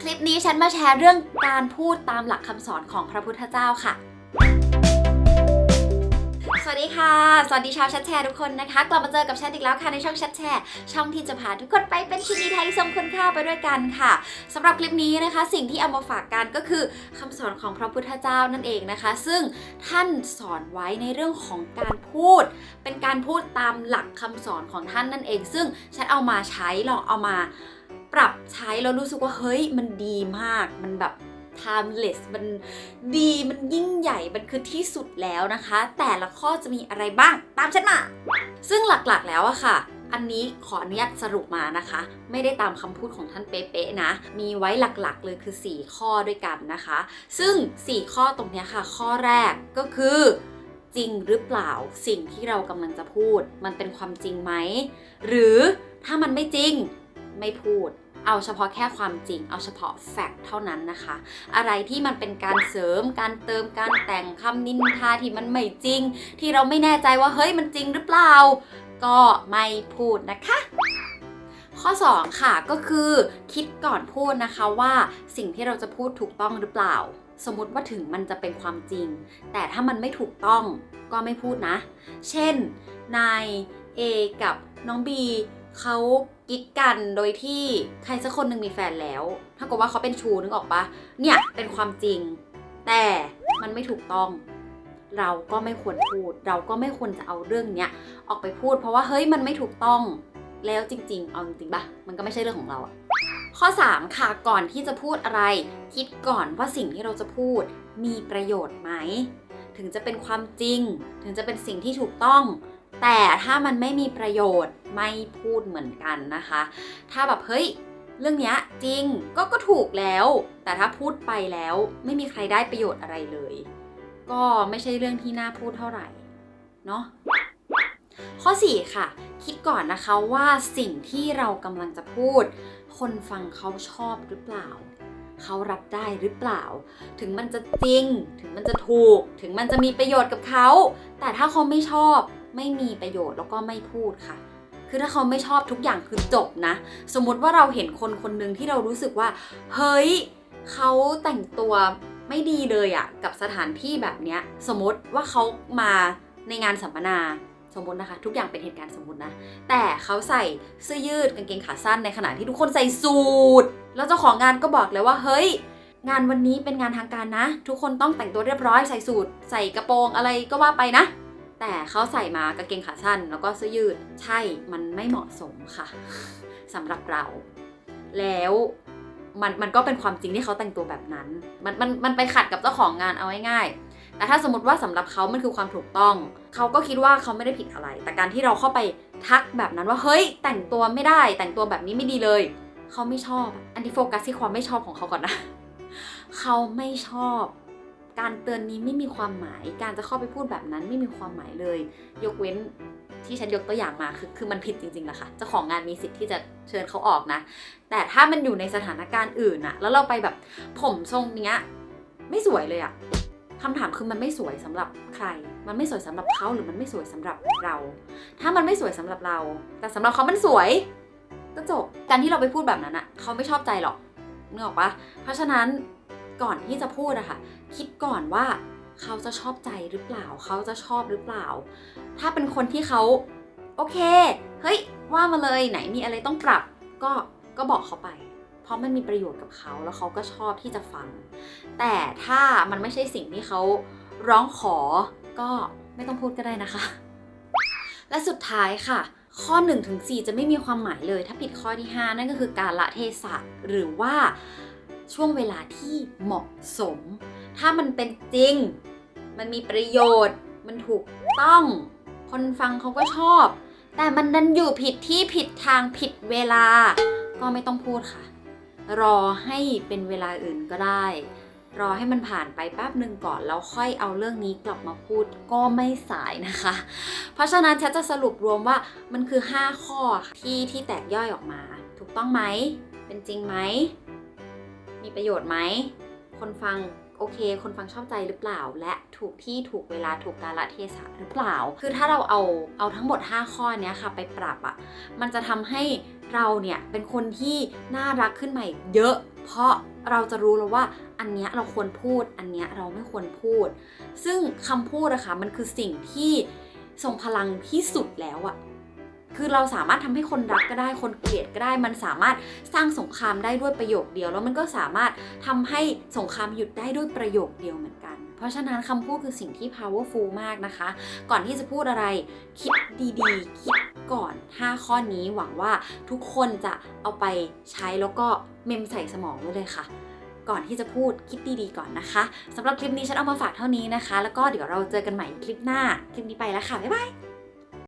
คลิปนี้ฉันมาแชร์เรื่องการพูดตามหลักคำสอนของพระพุทธเจ้าค่ะ สวัสดีค่ะ สวัสดีชาวแชทแชร์ทุกคนนะคะ กลับมาเจอกับแชทอีกแล้วค่ะในช่องแชทแชร์ ช่องที่จะพาทุกคนไปเป็นชินีไทยทรงคุณค่าไปด้วยกันค่ะสำหรับคลิปนี้นะคะ สิ่งที่เอามาฝากกันก็คือคำสอนของพระพุทธเจ้านั่นเองนะคะ ซึ่งท่านสอนไว้ในเรื่องของการพูด เป็นการพูดตามหลักคำสอนของท่านนั่นเอง ซึ่งฉันเอามาใช้ลองเอามา ปรับใช้แล้วรู้สึกว่าเฮ้ยมันดีมากมันแบบ timeless มันดีมันยิ่งใหญ่มันคือที่สุดแล้วนะคะ แต่ละข้อจะมีอะไรบ้างตามฉันมา ซึ่งหลักๆแล้วอะค่ะ อันนี้ขออนุญาตสรุปมานะคะ ไม่ได้ตามคำพูดของท่านเป๊ะๆนะ มีไว้หลักๆเลยคือ 4 ข้อด้วยกันนะคะ ซึ่ง 4 ข้อตรงนี้ค่ะ ข้อแรกก็คือจริงหรือเปล่าสิ่งที่เรากำลังจะพูด มันเป็นความจริงไหม หรือถ้ามันไม่จริงไม่พูด เอาเฉพาะแค่ความจริง เอาเฉพาะแฟกต์เท่านั้นนะคะ อะไรที่มันเป็นการเสริม การเติม การแต่งคำนินทาที่มันไม่จริง ที่เราไม่แน่ใจว่าเฮ้ยมันจริงหรือเปล่า ก็ไม่พูดนะคะข้อ 2 ค่ะก็คือคิดก่อนพูดนะคะว่าสิ่งที่เราจะพูดถูกต้องหรือเปล่า สมมติว่าถึงมันจะเป็นความจริง แต่ถ้ามันไม่ถูกต้องก็ไม่พูดนะ เช่นนาย A กับน้อง B เขา กิ๊กกันโดยที่ใครสักคนหนึ่งมีแฟนแล้ว ถ้ากับว่าเขาเป็นชูนึกออกปะเนี่ยเป็นความจริง แต่มันไม่ถูกต้อง เราก็ไม่ควรพูด เราก็ไม่ควรจะเอาเรื่องเนี้ยออกไปพูด เพราะว่าเฮ้ยมันไม่ถูกต้องแล้วจริง ๆ เอาจริงๆปะมันก็ไม่ใช่เรื่องของเราอะข้อ 3 ค่ะ ก่อนที่จะพูดอะไร คิดก่อนว่าสิ่งที่เราจะพูดมีประโยชน์ไหม ถึงจะเป็นความจริง ถึงจะเป็นสิ่งที่ถูกต้อง แต่ถ้ามันไม่มีประโยชน์ไม่พูดเหมือนกันนะคะ ถ้าแบบเฮ้ยเรื่องนี้จริงก็ก็ถูกแล้ว แต่ถ้าพูดไปแล้วไม่มีใครได้ประโยชน์อะไรเลย ก็ไม่ใช่เรื่องที่น่าพูดเท่าไหร่เนาะข้อ 4 ค่ะ คิดก่อนนะคะว่าสิ่งที่เรากำลังจะพูด คนฟังเขาชอบหรือเปล่า เขารับได้หรือเปล่า ถึงมันจะจริง ถึงมันจะถูก ถึงมันจะมีประโยชน์กับเขา แต่ถ้าเขาไม่ชอบ ไม่มีประโยชน์แล้วก็ไม่พูดค่ะ คือถ้าเขาไม่ชอบทุกอย่างคือจบนะ สมมติว่าเราเห็นคนคนหนึ่งที่เรารู้สึกว่า เฮ้ยเขาแต่งตัวไม่ดีเลยอะกับสถานที่แบบเนี้ย สมมติว่าเขามาในงานสัมมนาสมมตินะคะ ทุกอย่างเป็นเหตุการณ์สมมตินะ แต่เขาใส่เสื้อยืดกางเกงขาสั้นในขณะที่ทุกคนใส่สูทแล้วเจ้าของงานก็บอกเลยว่าเฮ้ย งานวันนี้เป็นงานทางการนะ ทุกคนต้องแต่งตัวเรียบร้อยใส่สูทใส่กระโปรงอะไรก็ว่าไปนะ แต่เขาใส่มากางเกงขาสั้น แล้วก็เสื้อยืดใช่มันไม่เหมาะสมค่ะสำหรับเรา แล้วมันมันก็เป็นความจริงที่เขาแต่งตัวแบบนั้น มันมันมันไปขัดกับเจ้าของงานเอาง่ายๆแต่ถ้าสมมติว่าสำหรับเขามันคือความถูกต้อง เขาก็คิดว่าเขาไม่ได้ผิดอะไร แต่การที่เราเข้าไปทักแบบนั้นว่าเฮ้ย แต่งตัวไม่ได้ แต่งตัวแบบนี้ไม่ดีเลย เขาไม่ชอบ อันที่โฟกัสที่ความไม่ชอบของเขาก่อนนะ เขาไม่ชอบ การเตือนนี้ไม่มีความหมาย การจะเข้าไปพูดแบบนั้นไม่มีความหมายเลย ยกเว้นที่ฉันยกตัวอย่างมาคือคือมันผิดจริงๆแหละค่ะเจ้าของงานมีสิทธิ์ที่จะเชิญเขาออกนะ แต่ถ้ามันอยู่ในสถานการณ์อื่นอะแล้วเราไปแบบผมทรงเนี้ยไม่สวยเลยอะคำถามคือมันไม่สวยสำหรับใคร มันไม่สวยสำหรับเขาหรือมันไม่สวยสำหรับเรา ถ้ามันไม่สวยสำหรับเรา แต่สำหรับเขามันสวยก็จบการที่เราไปพูดแบบนั้นอะเขาไม่ชอบใจหรอกนึกออกปะเพราะฉะนั้น ก่อนที่จะพูดอะค่ะ คิดก่อนว่าเขาจะชอบใจหรือเปล่า เขาจะชอบหรือเปล่า ถ้าเป็นคนที่เขาโอเค เฮ้ย ว่ามาเลยไหนมีอะไรต้องปรับ ก็ก็บอกเขาไป เพราะมันมีประโยชน์กับเขาแล้วเขาก็ชอบที่จะฟัง แต่ถ้ามันไม่ใช่สิ่งที่เขาร้องขอ ก็ไม่ต้องพูดก็ได้นะคะ และสุดท้ายค่ะ ข้อ1ถึง4จะไม่มีความหมายเลย ถ้าผิดข้อที่ 5 นั่นก็คือการละเทศะหรือว่า ช่วงเวลาที่เหมาะสม ถ้ามันเป็นจริง มันมีประโยชน์ มันถูกต้อง คนฟังเขาก็ชอบ แต่มันดันอยู่ผิดที่ผิดทางผิดเวลา ก็ไม่ต้องพูดค่ะ รอให้เป็นเวลาอื่นก็ได้ รอให้มันผ่านไปแป๊บหนึ่งก่อนแล้วค่อยเอาเรื่องนี้กลับมาพูดก็ไม่สายนะคะ เพราะฉะนั้นฉันจะสรุปรวมว่ามันคือ 5 ข้อที่ที่แตกย่อยออกมา ถูกต้องไหม เป็นจริงไหม มีประโยชน์ไหม คนฟังโอเค คนฟังชอบใจหรือเปล่า และถูกที่ถูกเวลาถูกกาลเทศะหรือเปล่า คือถ้าเราเอาเอาทั้งหมด 5 ข้อเนี้ยค่ะไปปรับอะ่ะ มันจะทำให้เราเนี่ยเป็นคนที่น่ารักขึ้นมาอีกเยอะ เพราะเราจะรู้แล้วว่าอันเนี้ยเราควรพูด อันเนี้ยเราไม่ควรพูด ซึ่งคำพูดอะค่ะมันคือสิ่งที่ทรงพลังที่สุดแล้วอะ คือเราสามารถทำให้คนรักก็ได้คนเกลียดก็ได้ มันสามารถสร้างสงครามได้ด้วยประโยคเดียว แล้วมันก็สามารถทำให้สงครามหยุดได้ด้วยประโยคเดียวเหมือนกัน เพราะฉะนั้นคำพูดคือสิ่งที่ powerful มากนะคะ ก่อนที่จะพูดอะไร คิดดีๆ คิดก่อน 5 ข้อนี้หวังว่าทุกคนจะเอาไปใช้แล้วก็เมมใส่สมองไว้เลยค่ะก่อนที่จะพูดคิดดีๆก่อนนะคะสำหรับคลิปนี้ฉันเอามาฝากเท่านี้นะคะ แล้วก็เดี๋ยวเราเจอกันใหม่คลิปหน้า คลิปนี้ไปแล้วค่ะ บ๊ายบาย